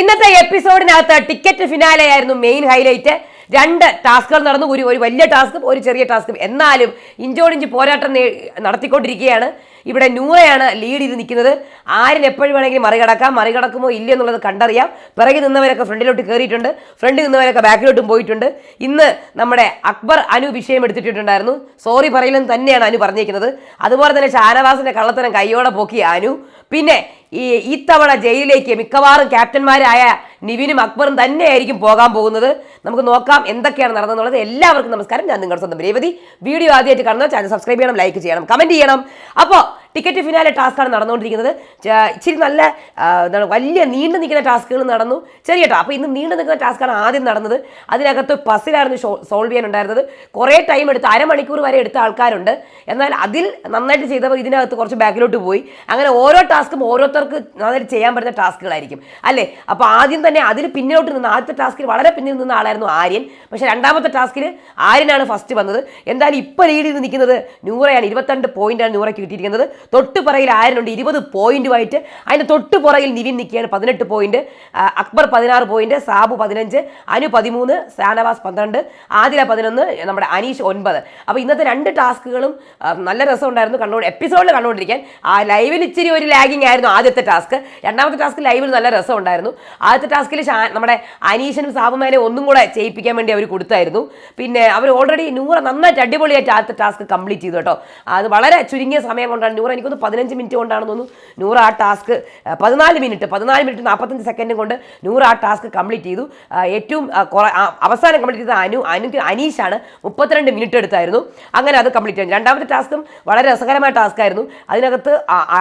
ഇന്നത്തെ എപ്പിസോഡിനകത്ത് ticket finale ആയിരുന്നു മെയിൻ ഹൈലൈറ്റ് രണ്ട് ടാസ്കുകൾ നടന്നു ഒരു ഒരു വലിയ ടാസ്കും ഒരു ചെറിയ ടാസ്കും എന്നാലും ഇഞ്ചോടിഞ്ച് പോരാട്ടം നടത്തിക്കൊണ്ടിരിക്കുകയാണ്. ഇവിടെ നൂറയാണ് ലീഡ് ചെയ്ത് നിൽക്കുന്നത്. ആരിന് എപ്പോഴും വേണമെങ്കിലും മറികടക്കാം. മറികടക്കുമോ ഇല്ല എന്നുള്ളത് കണ്ടറിയാം. പിറകിൽ നിന്നവരൊക്കെ ഫ്രണ്ടിലോട്ട് കയറിയിട്ടുണ്ട്. ഫ്രണ്ടിൽ നിന്നവരൊക്കെ ബാക്കിലോട്ടും പോയിട്ടുണ്ട്. ഇന്ന് നമ്മുടെ അക്ബർ അനു വിഷയം എടുത്തിട്ടുണ്ടായിരുന്നു. സോറി പറയില്ലെന്ന് തന്നെയാണ് അനു പറഞ്ഞിരിക്കുന്നത്. അതുപോലെ തന്നെ ഷാനവാസിന്റെ കള്ളത്തരം കൈയോടെ പോക്കി അനു. പിന്നെ ഈ ഇത്തവണ ജയിലിലേക്ക് മിക്കവാറും ക്യാപ്റ്റന്മാരായ നിവിനും അക്ബറും തന്നെയായിരിക്കും പോകാൻ പോകുന്നത്. നമുക്ക് നോക്കാം എന്തൊക്കെയാണ് നടന്നതെന്നുള്ളത് എല്ലാവർക്കും നമസ്കാരം. ഞാൻ നിങ്ങളുടെ സ്വന്തം രേവതി. വീഡിയോ ആദ്യമായിട്ട് കാണുന്ന ചാനൽ സബ്സ്ക്രൈബ് ചെയ്യണം ലൈക്ക് ചെയ്യണം കമന്റ് ചെയ്യണം. അപ്പോൾ ടിക്കറ്റ് ഫിനാലെ ടാസ്ക്കാണ് നടന്നുകൊണ്ടിരിക്കുന്നത്. ഇച്ചിരി നല്ല എന്താണ് വലിയ നീണ്ടു നിൽക്കുന്ന ടാസ്കുകൾ നടന്നു. ചെറിയ അപ്പോൾ ഇന്ന് നീണ്ടു നിൽക്കുന്ന ടാസ്ക്കാണ് ആദ്യം നടന്നത്. അതിനകത്ത് പസിലായിരുന്നു സോൾവ് ചെയ്യാനുണ്ടായിരുന്നത്. കുറേ ടൈം എടുത്ത് അരമണിക്കൂർ വരെ എടുത്ത ആൾക്കാരുണ്ട്. എന്നാൽ അതിൽ നന്നായിട്ട് ചെയ്തവർ ഇതിനകത്ത് കുറച്ച് ബാക്കിലോട്ട് പോയി. അങ്ങനെ ഓരോ ടാസ്കും ഓരോരുത്തർക്ക് നന്നായിട്ട് ചെയ്യാൻ പറ്റുന്ന ടാസ്കുകളായിരിക്കും. അല്ലേ? അപ്പോൾ ആദ്യം തന്നെ അതിൽ പിന്നിലോട്ട് നിന്ന് ആദ്യത്തെ ടാസ്കിൽ വളരെ പിന്നിൽ നിന്ന ആളായിരുന്നു ആര്യൻ. പക്ഷേ രണ്ടാമത്തെ ടാസ്കിൽ ആര്യനാണ് ഫസ്റ്റ് വന്നത്. എന്തായാലും ഇപ്പോൾ ലീഡ് ചെയ്ത് നിൽക്കുന്നത് നൂറയാണ്. ഇരുപത്തിരണ്ട് പോയിന്റാണ് നൂറയ്ക്ക് കിട്ടിയിരിക്കുന്നത്. തൊട്ട് പുറകിൽ ആര്യനുണ്ട് ഇരുപത് പോയിന്റുമായിട്ട് അതിന്റെ തൊട്ട് പുറകിൽ നിവിൻ നിൽക്കുകയാണ്. പതിനെട്ട് പോയിന്റ്. അക്ബർ പതിനാറ് പോയിന്റ്. സാബു പതിനഞ്ച്. അനു പതിമൂന്ന്. ഷാനവാസ് പന്ത്രണ്ട്. ആദില പതിനൊന്ന്. നമ്മുടെ അനീഷ് ഒൻപത്. അപ്പോൾ ഇന്നത്തെ രണ്ട് ടാസ്കുകളും നല്ല രസമുണ്ടായിരുന്നു കണ്ടു എപ്പിസോഡിൽ കണ്ടുകൊണ്ടിരിക്കാൻ ആ ലൈവിൽ ഇച്ചിരി ഒരു ലാഗിങ് ആയിരുന്നു ആദ്യത്തെ ടാസ്ക്. രണ്ടാമത്തെ ടാസ്ക് ലൈവിൽ നല്ല രസമുണ്ടായിരുന്നു ആദ്യത്തെ ടാസ്കിൽ നമ്മുടെ അനീഷനും സാബുമാനെ ഒന്നും കൂടെ ചെയ്യിപ്പിക്കാൻ വേണ്ടി അവർ കൊടുത്തായിരുന്നു. പിന്നെ അവർ ഓൾറെഡി നൂറ് നന്നായിട്ട് അടിപൊളിയായിട്ട് ആദ്യത്തെ ടാസ്ക് കംപ്ലീറ്റ് ചെയ്തു കേട്ടോ. അത് വളരെ ചുരുങ്ങിയ സമയം കൊണ്ടാണ് നൂറ എനിക്കൊന്ന് പതിനഞ്ച് മിനിറ്റ് കൊണ്ടാണ് തോന്നുന്നു. നൂറ് ആ ടാസ്ക് പതിനാല് മിനിറ്റ് പതിനാല് മിനിറ്റ് നാൽപ്പത്തഞ്ച് സെക്കൻഡും കൊണ്ട് നൂറ് ആ ടാസ്ക് കംപ്ലീറ്റ് ചെയ്തു. ഏറ്റവും അവസാനം കംപ്ലീറ്റ് ചെയ്ത അനു അനു അനീഷാണ് മുപ്പത്തിരണ്ട് മിനിറ്റ് എടുത്തായിരുന്നു. അങ്ങനെ അത് കംപ്ലീറ്റ് ചെയ്തു. രണ്ടാമത്തെ ടാസ്കും വളരെ രസകരമായ ടാസ്ക് ആയിരുന്നു അതിനകത്ത്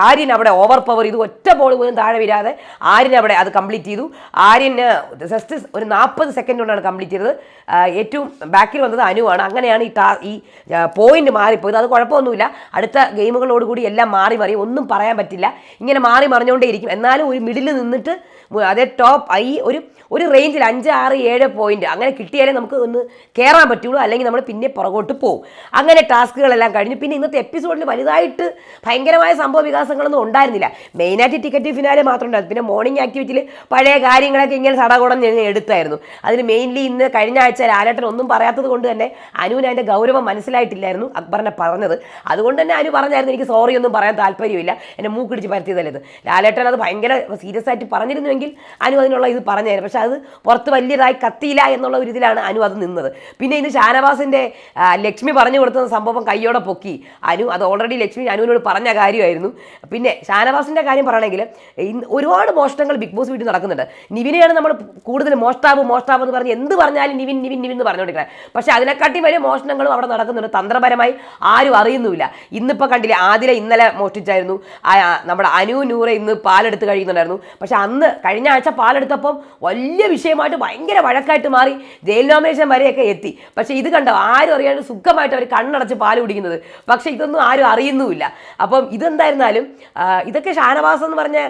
ആര്യൻ അവിടെ ഓവർ പവർ ചെയ്തു. ഒറ്റ ബോൾ പോലും താഴെ വീഴാതെ ആര്യൻ അവിടെ അത് കംപ്ലീറ്റ് ചെയ്തു. ആര്യന് ജസ്റ്റ് ഒരു നാൽപ്പത് സെക്കൻഡ് കൊണ്ടാണ് കംപ്ലീറ്റ് ചെയ്തത്. ഏറ്റവും ബാക്കിൽ വന്നത് അനുവാണ്. അങ്ങനെയാണ് ഈ ടാ ഈ പോയിന്റ് മാറിപ്പോയത്. അത് കുഴപ്പമൊന്നുമില്ല. അടുത്ത ഗെയിമുകളോടുകൂടി എല്ലാം മാറി മാറി ഒന്നും പറയാൻ പറ്റില്ല. ഇങ്ങനെ മാറി മറിഞ്ഞുകൊണ്ടേ ഇരിക്കും എന്നാലും ഒരു മിഡിൽ നിന്നിട്ട് അതേ ടോപ്പ് ഐ ഒരു ഒരു റേഞ്ചിൽ അഞ്ച് ആറ് ഏഴ് പോയിന്റ് അങ്ങനെ കിട്ടിയാലേ നമുക്ക് ഒന്ന് കയറാൻ പറ്റുള്ളൂ. അല്ലെങ്കിൽ നമ്മൾ പിന്നെ പുറകോട്ട് പോകും. അങ്ങനെ ടാസ്കുകളെല്ലാം കഴിഞ്ഞു. പിന്നെ ഇന്നത്തെ എപ്പിസോഡിൽ വലുതായിട്ട് ഭയങ്കരമായ സംഭവ വികാസങ്ങളൊന്നും ഉണ്ടായിരുന്നില്ല. മെയിനായിട്ട് ടിക്കറ്റ് ഫിനാലെ മാത്രം ഉണ്ടായിരുന്നു. പിന്നെ മോർണിംഗ് ആക്ടിവിറ്റിയിൽ പഴയ കാര്യങ്ങളൊക്കെ ഇങ്ങനെ സടകുടം എടുത്തായിരുന്നു. അതിൽ മെയിൻലി ഇന്ന് കഴിഞ്ഞ ആഴ്ച ലാലേട്ടൻ ഒന്നും പറയാത്തത് കൊണ്ട് തന്നെ അനുവിന് അതിന്റെ ഗൗരവം മനസ്സിലായിട്ടില്ലായിരുന്നു. അക്ബറിനെ പറഞ്ഞത്. അതുകൊണ്ട് തന്നെ അനു പറഞ്ഞായിരുന്നു എനിക്ക് സോറി ഒന്നും പറയാൻ താല്പര്യമില്ല. എന്നെ മൂക്കിടിച്ച് പരത്തിയതല്ലേ ഇത്? ലാലേട്ടൻ അത് ഭയങ്കര സീരിയസ് ആയിട്ട് പറഞ്ഞിരുന്നുവെങ്കിൽ അനു അതിനുള്ള ഇത് പറഞ്ഞായിരുന്നു. പക്ഷെ അത് പുറത്ത് വലിയതായി കത്തിയില്ല എന്നുള്ള ഒരു ഇതിലാണ് അനു അത് നിന്നത്. പിന്നെ ഇന്ന് ഷാനവാസിന്റെ ലക്ഷ്മി പറഞ്ഞു കൊടുത്ത സംഭവം കയ്യോടെ പൊക്കി. അനു അത് ഓൾറെഡി ലക്ഷ്മി അനുവിനോട് പറഞ്ഞ കാര്യമായിരുന്നു. പിന്നെ ഷാനവാസിന്റെ കാര്യം പറയണമെങ്കിൽ ഒരുപാട് മോഷണങ്ങൾ ബിഗ് ബോസ് വീട്ടിൽ നടക്കുന്നുണ്ട്. നിവിനെയാണ് നമ്മൾ കൂടുതൽ മോഷ്ടാവ് മോഷ്ടാവ് എന്ന് പറഞ്ഞ് എന്ത് പറഞ്ഞാലും നിവിൻ നിവിൻ നിവിൻ എന്ന് പറഞ്ഞുകൊണ്ടിരിക്കുന്നത്. പക്ഷേ അതിനെക്കാട്ടി വലിയ മോഷണങ്ങളും അവിടെ നടക്കുന്നുണ്ട്. തന്ത്രപരമായി ആരും അറിയുന്നുമില്ല. ഇന്നിപ്പോൾ കണ്ടില്ല ആദില ഇന്നലെ മോഷ്ടിച്ചായിരുന്നു. ആ, നമ്മുടെ അനു നൂറ ഇന്ന് പാലെടുത്ത് കഴിയുന്നുണ്ടായിരുന്നു പക്ഷെ അന്ന് കഴിഞ്ഞ ആഴ്ച പാലെടുത്തപ്പം വലിയ വിഷയമായിട്ട് ഭയങ്കര വഴക്കായിട്ട് മാറി ജയിൽ നോമിനേഷൻ വരെയൊക്കെ എത്തി. പക്ഷേ ഇത് കണ്ടോ? ആരും അറിയാണ്ട് സുഖമായിട്ട് അവർ കണ്ണടച്ച് പാൽ കുടിക്കുന്നത്. പക്ഷെ ഇതൊന്നും ആരും അറിയുന്നുമില്ല. അപ്പം ഇതെന്തായിരുന്നാലും ഇതൊക്കെ ഷാനവാസ് എന്ന് പറഞ്ഞ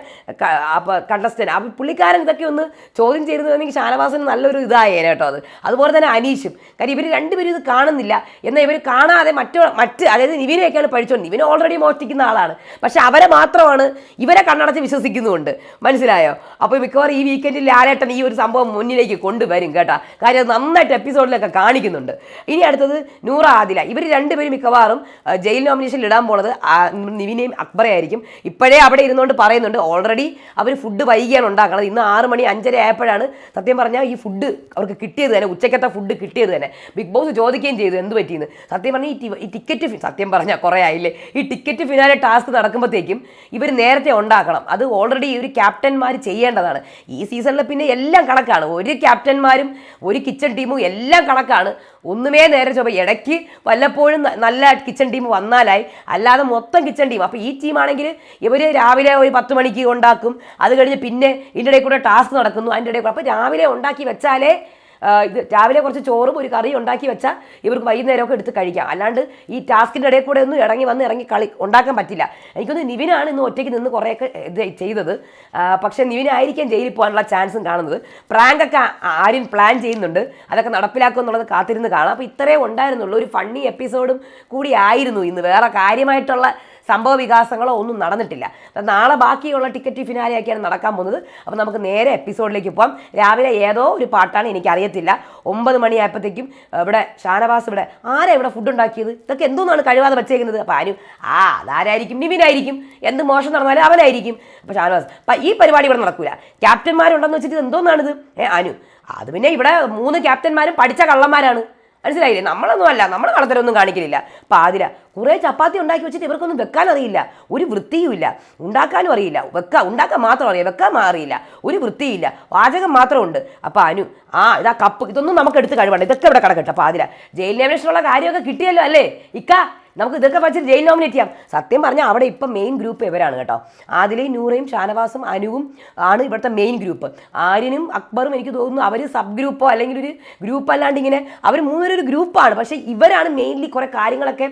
കണ്ടസ്റ്റൻ അപ്പം പുള്ളിക്കാരൻ ഇതൊക്കെ ഒന്ന് ചോദ്യം ചെയ്തിരുന്നെങ്കിൽ ഷാനവാസിന് നല്ലൊരു ഇതായേനെ കേട്ടോ അത്. അതുപോലെ തന്നെ അനീഷും. കാര്യം ഇവർ രണ്ടുപേരും ഇത് കാണുന്നില്ല. എന്നാൽ ഇവർ കാണാതെ മറ്റു മറ്റ് അതായത് നിവിനെയൊക്കെയാണ് പഠിച്ചോണ്ട് നിവിനെ ഓൾറെഡി മോഷ്ടിക്കുന്ന ആളാണ്. പക്ഷെ അവരെ മാത്രമാണ് ഇവരെ കണ്ണടച്ച് വിശ്വസിക്കുന്നുമുണ്ട്. മനസ്സിലായോ? അപ്പോൾ മിക്കവാറും ഈ വീക്കെൻഡിൽ ലാലേട്ടൻ ഈ ഒരു സംഭവം മുന്നിലേക്ക് കൊണ്ടുവരും കേട്ടോ. കാര്യം നന്നായിട്ട് എപ്പിസോഡിലൊക്കെ കാണിക്കുന്നുണ്ട്. ഇനി അടുത്തത് നൂറ ആദില. ഇവർ രണ്ടുപേരും മിക്കവാറും ജയിൽ നോമിനേഷനിൽ ഇടാൻ പോണത് നിവിനെയും അക്ബറെ ആയിരിക്കും. ഇപ്പോഴേ അവിടെ ഇരുന്നുകൊണ്ട് പറയുന്നുണ്ട് ഓൾറെഡി അവർ ഫുഡ് വൈകിയാണ് ഉണ്ടാക്കുന്നത് ഇന്ന് ആറ് മണി അഞ്ചര ആയപ്പോഴാണ് സത്യം പറഞ്ഞാൽ ഈ ഫുഡ് അവർക്ക് കിട്ടിയത് തന്നെ. ഉച്ചക്കത്തെ ഫുഡ് കിട്ടിയത് തന്നെ. ബിഗ് ബോസ് ചോദിക്കുകയും ചെയ്തു എന്ത് പറ്റിയെന്ന്? സത്യം പറഞ്ഞാൽ ഈ ടിക്കറ്റ് സത്യം പറഞ്ഞാൽ കുറേ ആയില്ലേ? ഈ ടിക്കറ്റ് ഫിനാലെ ടാസ്ക് നടക്കുമ്പോഴത്തേക്കും ഇവർ നേരത്തെ ഉണ്ടാക്കണം. അത് ഓൾറെഡി ഒരു ക്യാപ്റ്റന്മാർ ചെയ്യേണ്ടതാണ്. ഈ സീസണിൽ പിന്നെ എല്ലാം കണക്കാണ്. ഒരു ക്യാപ്റ്റന്മാരും ഒരു കിച്ചൺ ടീമും എല്ലാം കണക്കാണ്. ഒന്നുമേ നേരെ ചൊവ്വ ഇടയ്ക്ക് വല്ലപ്പോഴും നല്ല കിച്ചൺ ടീം വന്നാലായി. അല്ലാതെ മൊത്തം കിച്ചൺ ടീം അപ്പോൾ ഈ ടീമാണെങ്കിൽ ഇവർ രാവിലെ ഒരു പത്ത് മണിക്ക് ഉണ്ടാക്കും. അത് കഴിഞ്ഞ് പിന്നെ ഇതിന്റെ ഇടയിൽ കൂടെ ടാസ്ക് നടക്കുന്നു. അതിന്റെ ഇടയിൽ കൂടെ. അപ്പോൾ രാവിലെ ഉണ്ടാക്കി വെച്ചാലേ ഇത് രാവിലെ കുറച്ച് ചോറും ഒരു കറിയും ഉണ്ടാക്കി വെച്ചാൽ ഇവർക്ക് വൈകുന്നേരമൊക്കെ എടുത്ത് കഴിക്കാം. അല്ലാണ്ട് ഈ ടാസ്കിന്റെ ഇടയിൽ കൂടെ ഒന്നും ഇറങ്ങി വന്ന് ഇറങ്ങി കളി ഉണ്ടാക്കാൻ പറ്റില്ല. എനിക്കൊന്ന് നിവിനാണ് ഇന്ന് ഒറ്റയ്ക്ക് നിന്ന് കുറേയൊക്കെ ഇത് ചെയ്തത്. പക്ഷേ നിവിനായിരിക്കാം ജയിലിൽ പോകാനുള്ള ചാൻസും കാണുന്നത്. പ്രാങ്കൊക്കെ ആരും പ്ലാൻ ചെയ്യുന്നുണ്ട്. അതൊക്കെ നടപ്പിലാക്കും എന്നുള്ളത് കാത്തിരുന്ന് കാണാം. അപ്പോൾ ഇത്രയേ ഉണ്ടായിരുന്നുള്ളൂ. ഒരു ഫണ്ണി എപ്പിസോഡും കൂടി ആയിരുന്നു ഇന്ന്. വേറെ കാര്യമായിട്ടുള്ള സംഭവ വികാസങ്ങളോ ഒന്നും നടന്നിട്ടില്ല. അപ്പം നാളെ ബാക്കിയുള്ള ടിക്കറ്റ് ഫിനാലെയൊക്കെയാണ് നടക്കാൻ പോകുന്നത്. അപ്പം നമുക്ക് നേരെ എപ്പിസോഡിലേക്ക് പോകാം രാവിലെ ഏതോ ഒരു പാട്ടാണ് എനിക്കറിയത്തില്ല. ഒമ്പത് മണിയായപ്പോഴത്തേക്കും ഇവിടെ ഷാനവാസ് ഇവിടെ ആരാ ഇവിടെ ഫുഡ് ഉണ്ടാക്കിയത്? ഇതൊക്കെ എന്തോന്നാണ് കഴിവാതെ വെച്ചേക്കുന്നത്? അപ്പം ആരും ആ അതാരായിരിക്കും? നിവിനായിരിക്കും. എന്ത് മോശം നടന്നാലും അവനായിരിക്കും. അപ്പം ഷാനവാസ് അപ്പം ഈ പരിപാടി ഇവിടെ നടക്കൂല. ക്യാപ്റ്റന്മാരുണ്ടെന്ന് വെച്ചിട്ട് എന്തോന്നാണിത്? ഏ അനു അത് പിന്നെ ഇവിടെ മൂന്ന് ക്യാപ്റ്റന്മാരും പഠിച്ച കള്ളന്മാരാണ്. മനസ്സിലായില്ലേ? നമ്മളൊന്നും അല്ല നമ്മൾ കളത്തരൊന്നും കാണിക്കലില്ല. പാതിര കുറേ ചപ്പാത്തി ഉണ്ടാക്കി വെച്ചിട്ട് ഇവർക്കൊന്നും വെക്കാൻ അറിയില്ല. ഒരു വൃത്തിയും ഇല്ല. ഉണ്ടാക്കാനും അറിയില്ല. വെക്കാം ഉണ്ടാക്കാൻ മാത്രം അറിയാം വെക്കാൻ അറിയില്ല. ഒരു വൃത്തിയില്ല വാചകം മാത്രമുണ്ട്. അപ്പം അനു ആ ഇതാ കപ്പ്. ഇതൊന്നും നമുക്ക് എടുത്ത് കഴിവണ്ട ഇതൊക്കെ ഇവിടെ കിടക്കട്ടെ അതില. ജയിൽ നോമിനേഷനുള്ള കാര്യമൊക്കെ കിട്ടിയല്ലോ അല്ലേ? ഇക്ക നമുക്ക് ഇതൊക്കെ വെച്ചിട്ട് ജയിൽ നോമിനേറ്റ് ചെയ്യാം. സത്യം പറഞ്ഞാൽ അവിടെ ഇപ്പം മെയിൻ ഗ്രൂപ്പ് ഇവരാണ് കേട്ടോ. ആദിലയും നൂറയും ഷാനവാസും അനുവും ആണ് ഇവിടുത്തെ മെയിൻ ഗ്രൂപ്പ് ആര്യനും അക്ബറും എനിക്ക് തോന്നുന്നു അവർ സബ് ഗ്രൂപ്പോ അല്ലെങ്കിൽ ഒരു ഗ്രൂപ്പ് അല്ലാണ്ട് ഇങ്ങനെ അവർ മൂന്നൊരു ഗ്രൂപ്പാണ് പക്ഷേ ഇവരാണ് മെയിൻലി കുറേ കാര്യങ്ങളൊക്കെ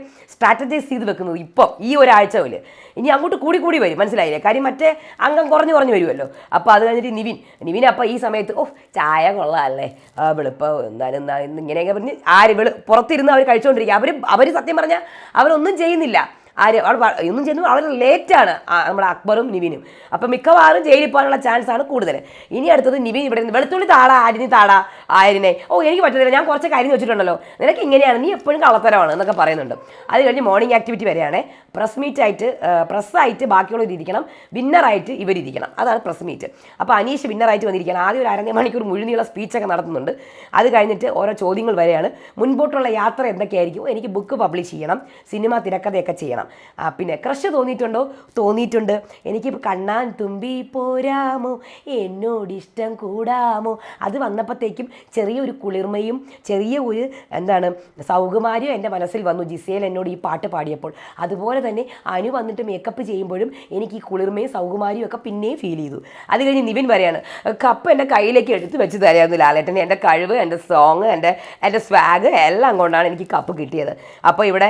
സ്ട്രാറ്റജൈസ് ചെയ്ത് വെക്കുന്നത് ഇപ്പോൾ ഈ ഒരാഴ്ച പോലെ ഇനി അങ്ങോട്ട് കൂടി കൂടി വരും മനസ്സിലായില്ലേ? കാര്യം മറ്റേ അംഗം കുറഞ്ഞു കുറഞ്ഞു വരുമല്ലോ അപ്പോൾ അത് കഴിഞ്ഞിട്ട് നിവിൻ നിവിൻ അപ്പോൾ ഈ സമയത്ത് ഓ ചായ കൊള്ളാമല്ലേ ആ വെളുപ്പം ഇന്ന് ഇങ്ങനെയൊക്കെ പറഞ്ഞ് ആര് വെളു പുറത്തിരുന്ന് അവർ കഴിച്ചുകൊണ്ടിരിക്കുക അവർ അവർ സത്യം പറഞ്ഞാൽ അവരൊന്നും ചെയ്യുന്നില്ല. ആര്? അവിടെ ഒന്നും ചെയ്യുന്നു അവർ ലേറ്റാണ് നമ്മുടെ അക്ബറും നിവിനും. അപ്പം മിക്കവാറും ജയിലിൽ പോകാനുള്ള ചാൻസ് ആണ് കൂടുതൽ ഇനി അടുത്തത് നിവിൻ ഇവിടെ നിന്ന് വെളുത്തുള്ളി താടാ അരിഞ്ഞ് താടാ ആര്യനെ. ഓ എനിക്ക് പറ്റത്തില്ല. ഞാൻ കുറച്ച് കാര്യം വെച്ചിട്ടുണ്ടല്ലോ നിനക്ക് ഇങ്ങനെയാണ്. നീ എപ്പോഴും കള്ളത്തരമാണ് എന്നൊക്കെ പറയുന്നുണ്ട്. അത് കഴിഞ്ഞ് മോർണിംഗ് ആക്ടിവിറ്റി വരെയാണ്. പ്രസ് മീറ്റ് ആയിട്ട് പ്രസ് ആയിട്ട് ബാക്കിയുള്ളവർ ഇരിക്കണം വിന്നറായിട്ട് ഇവരിരിക്കണം അതാണ് പ്രസ് മീറ്റ് അപ്പോൾ അനീഷ് വിന്നറായിട്ട് വന്നിരിക്കണം ആദ്യം ഒരു അരങ്ങ മണിക്കൂർ മുഴുനീള സ്പീച്ചൊക്കെ നടത്തുന്നുണ്ട്. അത് കഴിഞ്ഞിട്ട് ഓരോ ചോദ്യങ്ങൾ വരെയാണ്. മുൻപോട്ടുള്ള യാത്ര എന്തൊക്കെയായിരിക്കും? എനിക്ക് ബുക്ക് പബ്ലിഷ് ചെയ്യണം. സിനിമ തിരക്കഥയൊക്കെ ചെയ്യണം. ആ, പിന്നെ ക്രഷ് തോന്നിയിട്ടുണ്ടോ? തോന്നിയിട്ടുണ്ട്. എനിക്ക് കണ്ണാൻ തുമ്പി പോരാമോ? എന്നോട് ഇഷ്ടം കൂടാമോ? അത് വന്നപ്പോഴത്തേക്കും ചെറിയൊരു കുളിർമയും ചെറിയ ഒരു എന്താണ് സൗകുമാര്യം എന്റെ മനസ്സിൽ വന്നു ജിസേൽ എന്നോട് ഈ പാട്ട് പാടിയപ്പോൾ. അതുപോലെ തന്നെ അനു വന്നിട്ട് മേക്കപ്പ് ചെയ്യുമ്പോഴും എനിക്ക് ഈ കുളിർമയും സൗകുമാരിയും ഒക്കെ പിന്നെയും ഫീൽ ചെയ്തു. അത് കഴിഞ്ഞ് നിവിൻ പറയാണ് കപ്പ് എന്റെ കയ്യിലേക്ക് എടുത്ത് വെച്ച് തരായിരുന്നു ലാലേട്ടൻ എന്റെ കഴിവ് എന്റെ സോങ് എന്റെ എന്റെ സ്വാഗ് എല്ലാം കൊണ്ടാണ് എനിക്ക് കപ്പ് കിട്ടിയത്. അപ്പോൾ ഇവിടെ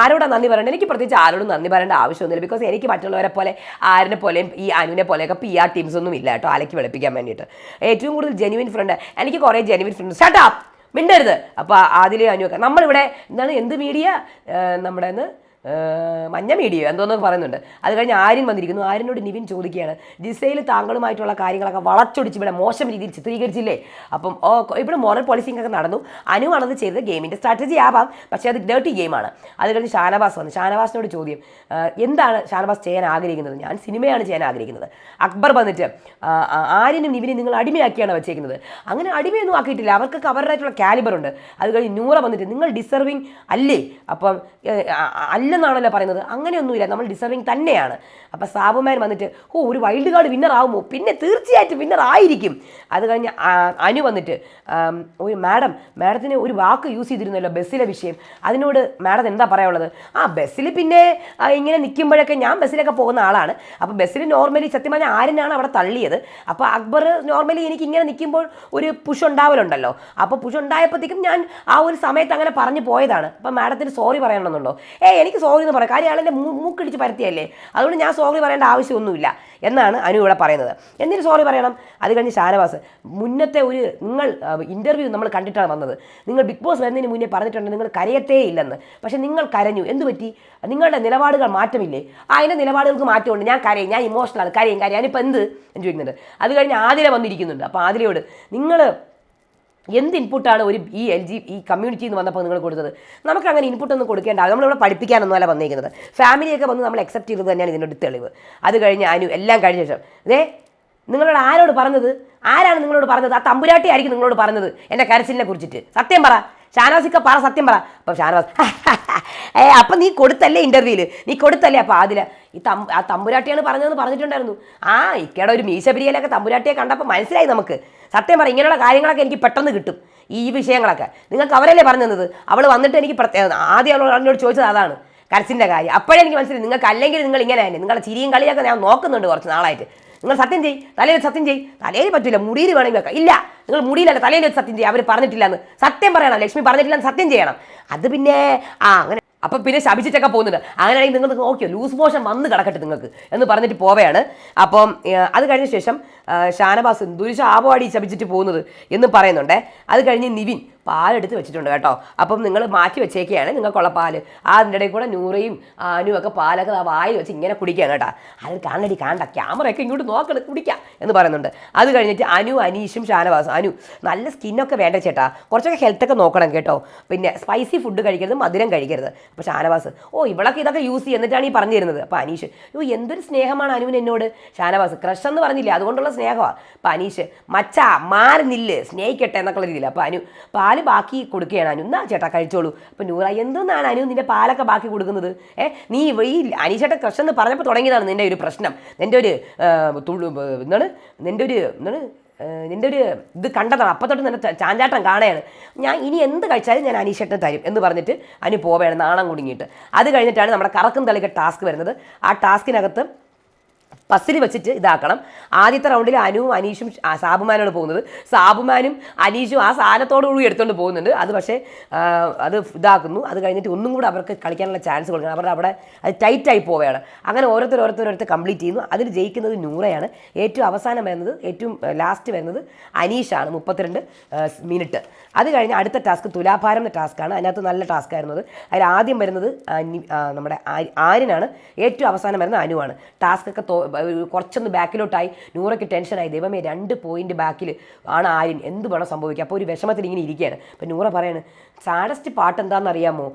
ആരോടാണ് ആരോടാ നന്ദി പറയണ്ടത് എനിക്ക് പ്രത്യേകിച്ച് ആരോടും നന്ദി പറയേണ്ട ആവശ്യമൊന്നുമില്ല. ബിക്കോസ് എനിക്ക് മറ്റുള്ളവരെ പോലെ ആരിനെ പോലെയും ഈ അനുവിനെ പോലെയൊക്കെ പി ആർ ടീംസ് ഒന്നും ഇല്ല കേട്ടോ ആലയ്ക്ക് വെളുപ്പിക്കാൻ വേണ്ടിയിട്ട്. ഏറ്റവും കൂടുതൽ ജെനുവിൻ ഫ്രണ്ട് എനിക്ക് കുറേ ജെനുവിൻ ഫ്രണ്ട് സ്റ്റാർട്ടാ മിണ്ടരുത്. അപ്പോൾ അതിലെ അനുവൊക്കെ നമ്മളിവിടെ എന്താണ് എന്ത് മീഡിയ നമ്മുടെ മഞ്ഞ മീഡിയ എന്തോന്ന് പറയുന്നുണ്ട്. അത് കഴിഞ്ഞ് ആര്യൻ വന്നിരിക്കുന്നു. ആര്യനോട് നിവിൻ ചോദിക്കുകയാണ് ജിസയിൽ താങ്കളുമായിട്ടുള്ള കാര്യങ്ങളൊക്കെ വളച്ചൊടിച്ച് ഇവിടെ മോശം രീതിയിൽ ചിത്രീകരിച്ചില്ലേ? അപ്പം ഓ ഇവിടെ മോറൽ പോളിസിങ് ഒക്കെ നടന്നു. അനുവാണത് ചെയ്തത് ഗെയിമിന്റെ സ്ട്രാറ്റജി ആവാം. പക്ഷേ അത് ഡേർട്ടി ഗെയിമാണ് അത് കഴിഞ്ഞ് ഷാനവാസ് വന്നു. ഷാനവാസിനോട് ചോദ്യം എന്താണ് ഷാനവാസ് ചെയ്യാൻ ആഗ്രഹിക്കുന്നത്? ഞാൻ സിനിമയാണ് ചെയ്യാൻ ആഗ്രഹിക്കുന്നത്. അക്ബർ വന്നിട്ട് ആര്യനും നിവിനെ നിങ്ങൾ അടിമയാക്കിയാണ് വെച്ചേക്കുന്നത്. അങ്ങനെ അടിമയൊന്നും ആക്കിയിട്ടില്ല. അവർക്കൊക്കെ അവരുടേതായിട്ടുള്ള കാലിബർ ഉണ്ട്. അത് കഴിഞ്ഞ് നൂറ വന്നിട്ട് നിങ്ങൾ ഡിസർവിങ് അല്ലേ? അപ്പം ഏഹ്, അല്ലെന്നാണല്ലോ പറയുന്നത്. അങ്ങനെയൊന്നുമില്ല. നമ്മൾ ഡിസർവിങ് തന്നെയാണ്. അപ്പോൾ സാബുമാൻ വന്നിട്ട് ഓ ഒരു വൈൽഡ് കാർഡ് വിന്നർ ആവുമോ? പിന്നെ തീർച്ചയായിട്ടും വിന്നർ ആയിരിക്കും. അത് കഴിഞ്ഞ് അനു വന്നിട്ട് ഒരു മാഡം മാഡത്തിന് ഒരു വാക്ക് യൂസ് ചെയ്തിരുന്നല്ലോ ബസ്സിലെ വിഷയം. അതിനോട് മാഡം എന്താ പറയാനുള്ളത്? ആ ബസ്സിൽ പിന്നെ ഇങ്ങനെ നിൽക്കുമ്പോഴൊക്കെ ഞാൻ ബസ്സിലൊക്കെ പോകുന്ന ആളാണ്. അപ്പോൾ ബസ്സിൽ നോർമലി സത്യം പറഞ്ഞാൽ ആരിനാണ് അവിടെ തള്ളിയത്. അപ്പോൾ അക്ബർ നോർമലി എനിക്ക് ഇങ്ങനെ നിൽക്കുമ്പോൾ ഒരു പുഷ് ഉണ്ടാവലുണ്ടല്ലോ. അപ്പോൾ പുഷ് ഉണ്ടായപ്പോഴത്തേക്കും ഞാൻ ആ ഒരു സമയത്ത് അങ്ങനെ പറഞ്ഞു പോയതാണ്. അപ്പോൾ മാഡത്തിന് സോറി പറയണമെന്നുണ്ടോ ഏ എനിക്ക് സോറി എന്ന് പറയാം കാര്യം ആളെന്റെ മൂക്കിടിച്ച് പരത്തിയല്ലേ? അതുകൊണ്ട് ഞാൻ സോറി പറയേണ്ട ആവശ്യമൊന്നുമില്ല. എന്നാണ് അനു ഇവിടെ പറയുന്നത്. എന്തിനു സോറി പറയണം? അത് കഴിഞ്ഞ് ഷാനവാസ് മുന്നത്തെ ഒരു നിങ്ങൾ ഇന്റർവ്യൂ നമ്മൾ കണ്ടിട്ടാണ് വന്നത്. നിങ്ങൾ ബിഗ് ബോസ് വരുന്നതിന് മുന്നേ പറഞ്ഞിട്ടുണ്ട് നിങ്ങൾ കരയത്തേ ഇല്ലെന്ന് പക്ഷേ നിങ്ങൾ കരഞ്ഞു. എന്ത് പറ്റി? നിങ്ങളുടെ നിലപാടുകൾ മാറ്റമില്ലേ? ആ അതിന്റെ നിലപാടുകൾക്ക് മാറ്റമുണ്ട്. ഞാൻ കരയും. ഞാൻ ആണ്. കരയും കരയും. ഞാനിപ്പോൾ എന്ത്? എന്ന് ചോദിക്കുന്നുണ്ട്. അത് കഴിഞ്ഞ് ആതിര വന്നിരിക്കുന്നുണ്ട്. അപ്പോൾ ആതിരയോട് നിങ്ങൾ എന്ത് ഇൻപുട്ടാണ് ഒരു ഈ എൽ ജി ഈ കമ്മ്യൂണിറ്റി എന്ന് വന്നപ്പോൾ നിങ്ങൾ കൊടുത്തത്? നമുക്ക് അങ്ങനെ ഇൻപുട്ട് ഒന്നും കൊടുക്കേണ്ട നമ്മളിവിടെ പഠിപ്പിക്കാനൊന്നുമല്ല വന്നിരിക്കുന്നത് ഫാമിലിയൊക്കെ വന്ന് നമ്മൾ അക്സെപ്റ്റ് ചെയ്തത് തന്നെയാണ് ഇതിന്റെ ഒരു തെളിവ്. അത് കഴിഞ്ഞ് അനു എല്ലാം കഴിഞ്ഞ ശേഷം ദേ നിങ്ങളോട് ആരോട് പറഞ്ഞത്? ആരാണ് നിങ്ങളോട് പറഞ്ഞത്? ആ തമ്പുരാട്ടി ആയിരിക്കും നിങ്ങളോട് പറഞ്ഞത്. എന്റെ കരച്ചിലിനെ കുറിച്ചിട്ട്. സത്യം പറ. ഷാനവാസിക്ക പറ സത്യം പറ. അപ്പം ഷാനവാസ് ഏ അപ്പം നീ കൊടുത്തല്ലേ ഇന്റർവ്യൂവിൽ നീ കൊടുത്തല്ലേ? അപ്പം അതിൽ ഈ തം ആ തമ്പുരാട്ടിയാണ് പറഞ്ഞതെന്ന് പറഞ്ഞിട്ടുണ്ടായിരുന്നു. ആ ഇക്കയുടെ ഒരു മീശപിരിയലൊക്കെ തമ്പുരാട്ടിയെ കണ്ടപ്പോൾ മനസ്സിലായി നമുക്ക്. സത്യം പറ ഇങ്ങനെയുള്ള കാര്യങ്ങളൊക്കെ എനിക്ക് പെട്ടെന്ന് കിട്ടും. ഈ വിഷയങ്ങളൊക്കെ. നിങ്ങൾക്ക് അവരല്ലേ പറഞ്ഞു തന്നത്? അവൾ വന്നിട്ട് എനിക്ക് പ്രത്യേകം ആദ്യം അവൾ എന്നോട് ചോദിച്ചത് അതാണ്. കരച്ചിന്റെ കാര്യം. അപ്പോഴേ എനിക്ക് മനസ്സിലായി. നിങ്ങൾക്ക് അല്ലെങ്കിൽ നിങ്ങൾ ഇങ്ങനെ തന്നെ നിങ്ങളുടെ ചിരിയും കളിയൊക്കെ ഞാൻ നോക്കുന്നുണ്ട് കുറച്ച് നാളായിട്ട്. നിങ്ങൾ സത്യം ചെയ്യും. തലയിൽ സത്യം ചെയ്യും. തലയിൽ പറ്റില്ല മുടിയിൽ വേണമെങ്കിൽ വെക്കാം. ഇല്ല. നിങ്ങൾ മുടിയിലല്ല തലയിൽ വെച്ച് സത്യം ചെയ്യുക അവർ പറഞ്ഞിട്ടില്ല എന്ന് സത്യം പറയണം. ലക്ഷ്മി പറഞ്ഞിട്ടില്ല എന്ന് സത്യം ചെയ്യണം. അത് പിന്നെ ആ അങ്ങനെ. അപ്പം പിന്നെ ശപിച്ചിട്ടൊക്കെ പോകുന്നുണ്ട്. അങ്ങനെയാണെങ്കിൽ നിങ്ങൾ നോക്കിയോ ലൂസ് മോഷൻ വന്ന് കിടക്കട്ടെ നിങ്ങൾക്ക് എന്ന് പറഞ്ഞിട്ട് പോവുകയാണ് അപ്പം അത് കഴിഞ്ഞ ശേഷം ഷാനബാസ് ഷാനവാസ് എന്തൊരു ശാപമാടി ശപിച്ചിട്ട് പോകുന്നത് എന്ന് പറയുന്നുണ്ട്. അത് കഴിഞ്ഞ് നിവിൻ പാലെടുത്ത് വെച്ചിട്ടുണ്ട് കേട്ടോ. അപ്പം നിങ്ങൾ മാറ്റി വെച്ചേക്കുകയാണ് നിങ്ങൾക്കുള്ള പാൽ അതിന്റെ ഇടയിൽ കൂടെ നൂറയും ആനും ഒക്കെ പാലൊക്കെ ആ വായിൽ വെച്ച് ഇങ്ങനെ കുടിക്കുകയാണ് കേട്ടോ. അത് കാണടി കാണണ്ട. ക്യാമറയൊക്കെ ഇങ്ങോട്ട് നോക്കണം കുടിക്കാം എന്ന് പറയുന്നുണ്ട്. അത് കഴിഞ്ഞിട്ട് അനു അനീഷും ഷാനവാസും. അനു നല്ല സ്കിന്നൊക്കെ വേണ്ട ചേട്ടാ. കുറച്ചൊക്കെ ഹെൽത്തൊക്കെ നോക്കണം കേട്ടോ. പിന്നെ സ്പൈസി ഫുഡ് കഴിക്കരുത് മധുരം കഴിക്കരുത്. അപ്പോൾ ഷാനവാസ് ഓ ഇവളൊക്കെ ഇതൊക്കെ യൂസ് ചെയ്യുന്നിട്ടാണ് ഈ പറഞ്ഞു തരുന്നത് അപ്പോൾ അനീഷ് ഓ എന്തൊരു സ്നേഹമാണ് അനുവിന് എന്നോട്. ഷാനവാസ് ക്രഷ് എന്ന് പറഞ്ഞില്ലേ അതുകൊണ്ടുള്ള സ്നേഹമാണ് അപ്പോൾ അനീഷ് മച്ചാ മാറി നില്ല് സ്നേഹിക്കട്ടെ എന്നൊക്കെ രീതിയിൽ അപ്പോൾ അനു ബാക്കി കൊടുക്കുകയാണ് അനു. എന്നാ ചേട്ടാ കഴിച്ചോളൂ. അപ്പോൾ നൂറ എന്തെന്നാണ് അനു നിന്റെ പാലൊക്കെ ബാക്കി കൊടുക്കുന്നത്? ഏ നീ ഈ അനീഷേട്ട ക്രഷ് എന്ന് പറഞ്ഞപ്പോൾ തുടങ്ങിയതാണ് നിന്റെ ഒരു പ്രശ്നം. നിന്റെ ഒരു തുള്ളു എന്താണ്? നിന്റെ ഒരു എന്താണ്? നിന്റെ ഒരു ഇത് കണ്ടതാണ്. അപ്പം തൊട്ട് നിന്റെ ചാഞ്ചാട്ടം കാണുകയാണ്. ഞാൻ ഇനി എന്ത് കഴിച്ചാലും ഞാൻ അനീഷേട്ടന് തരും എന്ന് പറഞ്ഞിട്ട് അനു പോവുകയാണ് നാണം കുടുങ്ങിയിട്ട്. അത് കഴിഞ്ഞിട്ടാണ് നമ്മുടെ കറക്കും തളിക ടാസ്ക് വരുന്നത്. ആ ടാസ്കിനകത്ത് പസ്സിൽ വെച്ചിട്ട് ഇതാക്കണം. ആദ്യത്തെ റൗണ്ടിൽ അനുവും അനീഷും സാബുമാനാണ് പോകുന്നത്. സാബുമാനും അനീഷും ആ സാധനത്തോടുകൂടി എടുത്തുകൊണ്ട് പോകുന്നുണ്ട്. അത് പക്ഷേ അത് ഇതാക്കുന്നു. അത് കഴിഞ്ഞിട്ട് ഒന്നും കൂടെ അവർക്ക് കളിക്കാനുള്ള ചാൻസ് കൊടുക്കണം. അവരുടെ അവിടെ അത് ടൈറ്റായി പോവുകയാണ്. അങ്ങനെ ഓരോരുത്തർ കംപ്ലീറ്റ് ചെയ്യുന്നു. അതിൽ ജയിക്കുന്നത് നൂറയാണ്. ഏറ്റവും അവസാനം വരുന്നത് ഏറ്റവും ലാസ്റ്റ് വരുന്നത് അനീഷാണ് മുപ്പത്തിരണ്ട് മിനിറ്റ് അത് കഴിഞ്ഞ് അടുത്ത ടാസ്ക് തുലാഭാരം എന്ന ടാസ്ക്കാണ് അതിനകത്ത് നല്ല ടാസ്ക് അത്. അതിൽ ആദ്യം വരുന്നത് നമ്മുടെ ആര്യനാണ്. ഏറ്റവും അവസാനം വരുന്നത് അനുവാണ്. ടാസ്ക്കൊക്കെ കുറച്ചൊന്ന് ബാക്കിലോട്ടായി. നൂറയ്ക്ക് ടെൻഷനായി. ദൈവമേ രണ്ട് പോയിന്റ് ബാക്കിൽ ആണ് ആര്യൻ. എന്ത് വേണം സംഭവിക്കുക അപ്പോൾ ഒരു വിഷമത്തിൽ ഇങ്ങനെ ഇരിക്കുകയാണ്. അപ്പോൾ നൂറ പറയാണ് സാഡസ്റ്റ് പാട്ട് എന്താണെന്ന് അറിയാമോ?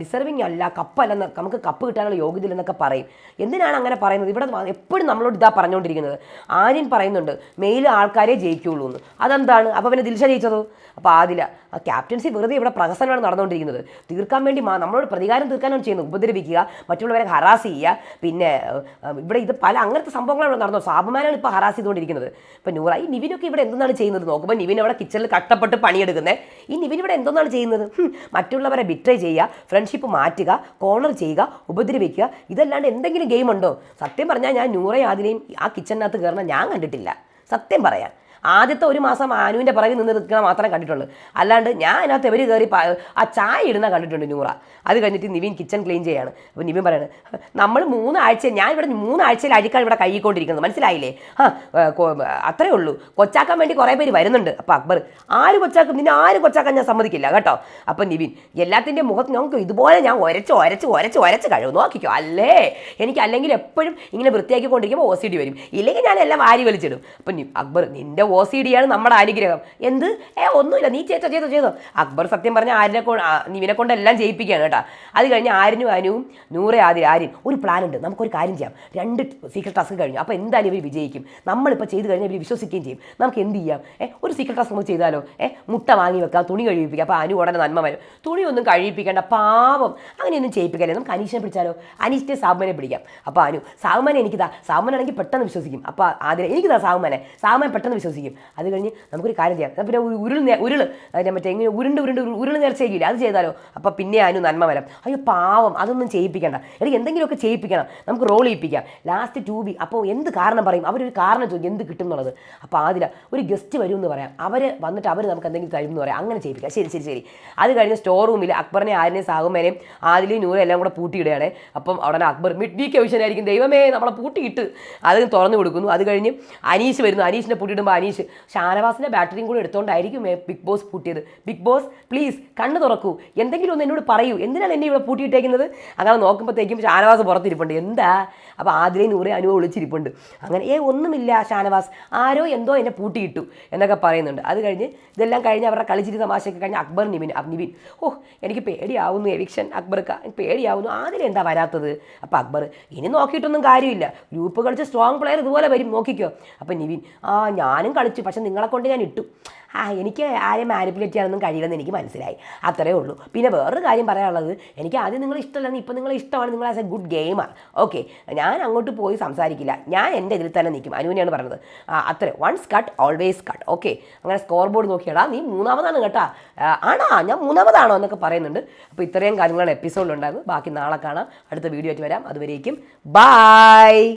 ഡിസർവിങ് അല്ല കപ്പല്ലെന്ന് നമുക്ക് കപ്പ് കിട്ടാനുള്ള യോഗ്യത എന്നൊക്കെ പറയും. എന്തിനാണ് അങ്ങനെ പറയുന്നത്? ഇവിടെ എപ്പോഴും നമ്മളോട് ഇതാ പറഞ്ഞുകൊണ്ടിരിക്കുന്നത് ആര്യൻ പറയുന്നുണ്ട് മെയിൽ ആൾക്കാരെ ജയിക്കുള്ളൂ എന്ന്. അതെന്താണ്? അപ്പോൾ പിന്നെ ദിൽഷ ജയിച്ചത്? അപ്പോൾ ആദില ആ ക്യാപ്റ്റൻസി വെറുതെ ഇവിടെ പ്രഹസനമാണ് നടന്നുകൊണ്ടിരിക്കുന്നത്. തീർക്കാൻ വേണ്ടി നമ്മളോട് പ്രതികാരം തീർക്കാനാണ് ചെയ്യുന്നത്. ഉപദ്രവിക്കുക മറ്റുള്ളവരെ ഹറാസ് ചെയ്യുക. പിന്നെ ഇവിടെ ഇത് പല അങ്ങനത്തെ സംഭവങ്ങളാണ് നടന്നത്. സാബുമാനാണ് ഇപ്പോൾ ഹറാസ് ചെയ്തുകൊണ്ടിരിക്കുന്നത്. ഇപ്പോൾ നൂറ ഈ നിവിനൊക്കെ ഇവിടെ എന്തെന്നാണ് ചെയ്യുന്നത്? നോക്കുമ്പോൾ നിവിൻ അവിടെ കിച്ചണിൽ കഷ്ടപ്പെട്ട് പണിയെടുക്കുന്നത് ഈ നിവിൻ ഇവിടെ എന്തെന്നാണ് ചെയ്യുന്നത്? മറ്റുള്ളവരെ ബിട്രേ ചെയ്യുക ഫ്രണ്ട്ഷിപ്പ് മാറ്റുക കോർണർ ചെയ്യുക ഉപദ്രവിക്കുക ഇതല്ലാണ്ട് എന്തെങ്കിലും ഗെയിം ഉണ്ടോ? സത്യം പറഞ്ഞാൽ ഞാൻ നൂറയും ആദിനെയും ആ കിച്ചണിനകത്ത് കയറണം ഞാൻ കണ്ടിട്ടില്ല. സത്യം പറയാം ആദ്യത്തെ ഒരു മാസം ആനുവിന്റെ പിറകിൽ നിന്ന് നിൽക്കുന്ന മാത്രമേ കണ്ടിട്ടുള്ളൂ. അല്ലാണ്ട് ഞാൻ അതിനകത്ത് എവർ കയറി ആ ചായ ഇടുന്ന കണ്ടിട്ടുണ്ട് നൂറ. അത് കഴിഞ്ഞിട്ട് നിവിൻ കിച്ചൺ ക്ലീൻ ചെയ്യാണ്. അപ്പോൾ നിവിൻ പറയാണ് നമ്മൾ മൂന്ന് ആഴ്ച ഞാൻ ഇവിടെ മൂന്നാഴ്ചയിൽ അഴിക്കാൻ ഇവിടെ കഴുകിക്കൊണ്ടിരിക്കുന്നത് മനസ്സിലായില്ലേ? ആ അത്രേ ഉള്ളൂ. കൊച്ചാക്കാൻ വേണ്ടി കുറേ പേര് വരുന്നുണ്ട്. അപ്പോൾ അക്ബർ ആര് കൊച്ചാക്കും? നിന്നെ ആര് കൊച്ചാക്കാൻ ഞാൻ സമ്മതിക്കില്ല കേട്ടോ? അപ്പം നിവിൻ എല്ലാത്തിന്റെ മുഖത്ത് ഞങ്ങൾക്ക് ഇതുപോലെ ഞാൻ ഒരച്ച് ഒരച്ച് ഒരച്ച് ഒരച്ച് കഴിവ് നോക്കിക്കോ അല്ലേ? എനിക്ക് അല്ലെങ്കിൽ എപ്പോഴും ഇങ്ങനെ വൃത്തിയാക്കിക്കൊണ്ടിരിക്കുമ്പോൾ ഒ സി ഡി വരും. ഇല്ലെങ്കിൽ ഞാൻ എല്ലാം വാരി വലിച്ചിടും. അപ്പം അക്ബർ നിന്റെ ഒ സി ഡിയാണ് നമ്മുടെ അനുഗ്രഹം. എന്ത്? ഏ ഒന്നുമില്ല. നീ ചേച്ചോ ചെയ്തോ ചെയ്തോ അക്ബർ സത്യം പറഞ്ഞ ആരിനെ കൊണ്ട് നിവിനെ കൊണ്ട് എല്ലാം ചെയ്യിപ്പിക്കുകയാണ് കേട്ടോ. അത് കഴിഞ്ഞ് ആരിനും അനുവും നൂറെ ആദ്യം ആര്യൻ ഒരു പ്ലാൻ ഉണ്ട്. നമുക്കൊരു കാര്യം ചെയ്യാം. രണ്ട് സീക്രട്ട് ടാസ്ക് കഴിഞ്ഞു. അപ്പോൾ എന്തായാലും ഇവർ വിജയിക്കും. നമ്മളിപ്പോൾ ചെയ്ത് കഴിഞ്ഞാൽ ഇവർ വിശ്വസിക്കുകയും ചെയ്യും. നമുക്ക് എന്ത് ചെയ്യാം? ഏ ഒരു സീക്രട്ട് ടാസ്ക് നമുക്ക് ചെയ്താലോ? ഏ മുട്ട വാങ്ങി വെക്കാം തുണി കഴിപ്പിക്കാം അപ്പോൾ അനു ഉടനെ നന്മ വരും. തുണി ഒന്നും കഴിപ്പിക്കേണ്ട പാവം. അങ്ങനെയൊന്നും ചെയ്യിപ്പിക്കല്ലേ? നമുക്ക് അനീഷിനെ പിടിച്ചാലോ? അനീഷിനെ സാബ്മനെ പിടിക്കാം. അപ്പോൾ അനു എനിക്ക് എനിക്കിതാ സാബ്മനാണെങ്കിൽ പെട്ടെന്ന് വിശ്വസിക്കും. അപ്പോൾ ആദ്യം എനിക്കിതാ സാബ്മനെ സാബ്മനെ പെട്ടെന്ന് വിശ്വസിക്കും. അത് കഴിഞ്ഞ് നമുക്കൊരു കാര്യം ചെയ്യാം. പിന്നെ ഉരുൾ ഉരുൾ അതിനെ മറ്റേ ഇങ്ങനെ ഉരുണ്ട് ഉരുണ്ട് ഉരു- ഉരുൾ നേർച്ചയായിരിക്കില്ല അത് ചെയ്താലോ? അപ്പോൾ പിന്നെ അതിന് നന്മ വരാം. അയ്യോ പാവം. അതൊന്നും ചെയ്യിപ്പിക്കണ്ട. എനിക്ക് എന്തെങ്കിലുമൊക്കെ ചെയ്യിപ്പിക്കണം. നമുക്ക് റോൾ ചെയ്യിപ്പിക്കാം ലാസ്റ്റ് ടു ബി അപ്പോൾ എന്ത് കാരണം പറയും? അവരൊരു കാരണം ചോദിക്കും. എന്ത് കിട്ടും എന്നുള്ളത് അപ്പോൾ ആദില ഒരു ഗസ്റ്റ് വരും എന്ന് പറയാം. അവർ വന്നിട്ട് അവർ നമുക്ക് എന്തെങ്കിലും തരും എന്ന് പറയാം. അങ്ങനെ ചെയ്യിപ്പിക്കാം. ശരി ശരി ശരി. അത് കഴിഞ്ഞ് സ്റ്റോർ റൂമിൽ അക്ബറിനെ ആരിനെ സാഹുമേനെയും ആദിലെയും നൂറെ എല്ലാം കൂടെ പൂട്ടിയിടുകയാണ്. അപ്പം അവിടെ അക്ബർ മിഡ് വീക്ക് ആവശ്യമായിരിക്കും ദൈവമേ നമ്മളെ പൂട്ടിയിട്ട് അത് തുറന്നു കൊടുക്കുന്നു. അത് കഴിഞ്ഞ് അനീഷ് വരുന്നു. അനീഷിനെ പൂട്ടിയിടുമ്പോൾ അനീഷ്. ഷാനവാസിന്റെ ബാറ്ററിയും കൂടെ എടുത്തുകൊണ്ടായിരിക്കും ബിഗ് ബോസ് പൂട്ടിയത്. ബിഗ് ബോസ് പ്ലീസ് കണ്ണ് തുറക്കൂ. എന്തെങ്കിലും ഒന്ന് എന്നോട് പറയൂ. എന്തിനാണ് എന്നെ ഇവിടെ പൂട്ടിയിട്ടേക്കുന്നത്? അങ്ങനെ നോക്കുമ്പോഴത്തേക്കും ഷാനവാസ് പുറത്തിരിപ്പുണ്ട്. എന്താ? അപ്പോൾ ആതിരയും നൂറെ അനുവ വിളിച്ചിരിപ്പുണ്ട് അങ്ങനെ ഏ ഒന്നുമില്ല ഷാനവാസ്. ആരോ എന്തോ എന്നെ പൂട്ടിയിട്ടു എന്നൊക്കെ പറയുന്നുണ്ട്. അത് കഴിഞ്ഞ് ഇതെല്ലാം കഴിഞ്ഞ് അവരുടെ കളിച്ചിരി തമാശയൊക്കെ കഴിഞ്ഞ് അക്ബർ നിവിൻ നിവിൻ. ഓ എനിക്ക് പേടിയാവുന്നു എവിക്ഷൻ അക്ബർക്ക് പേടിയാവുന്നു. ആതിര എന്താ വരാത്തത്? അപ്പോൾ അക്ബർ ഇനി നോക്കിയിട്ടൊന്നും കാര്യമില്ല. ഗ്രൂപ്പ് കളിച്ച് സ്ട്രോങ് പ്ലെയർ ഇതുപോലെ വരും. നോക്കിക്കോ. അപ്പോൾ നിവിൻ ആ ഞാനും കളിച്ചു. പക്ഷെ നിങ്ങളെ കൊണ്ട് ഞാൻ ഇട്ടു. ആ എനിക്ക് ആരെയും മാനിപ്പുലേറ്റ് ചെയ്യാനൊന്നും കഴിയില്ലെന്ന് എനിക്ക് മനസ്സിലായി. അത്രേ ഉള്ളൂ. പിന്നെ വേറൊരു കാര്യം പറയാനുള്ളത് എനിക്ക് ആദ്യം നിങ്ങൾ ഇഷ്ടമല്ലെന്ന് ഇപ്പം നിങ്ങൾ ഇഷ്ടമാണ്. നിങ്ങൾ ആസ് എ ഗുഡ് ഗെയിമാണ് ഓക്കെ ഞാൻ അങ്ങോട്ട് പോയി സംസാരിക്കില്ല. ഞാൻ എന്റെ ഇതിൽ തന്നെ നിൽക്കും. അനുവിനെയാണ് പറഞ്ഞത്. അത്ര. Once cut always cut okay അങ്ങനെ സ്കോർ ബോർഡ് നോക്കിയടാ നീ മൂന്നാമതാണ് കേട്ടാ. ആണാ ഞാൻ മൂന്നാമതാണോ എന്നൊക്കെ പറയുന്നുണ്ട്. അപ്പോൾ ഇത്രയും കാര്യങ്ങളാണ് എപ്പിസോഡിലുണ്ടായിരുന്നു ബാക്കി നാളെ കാണാം. അടുത്ത വീഡിയോ ആയിട്ട് വരാം. അതുവരേക്കും ബായ്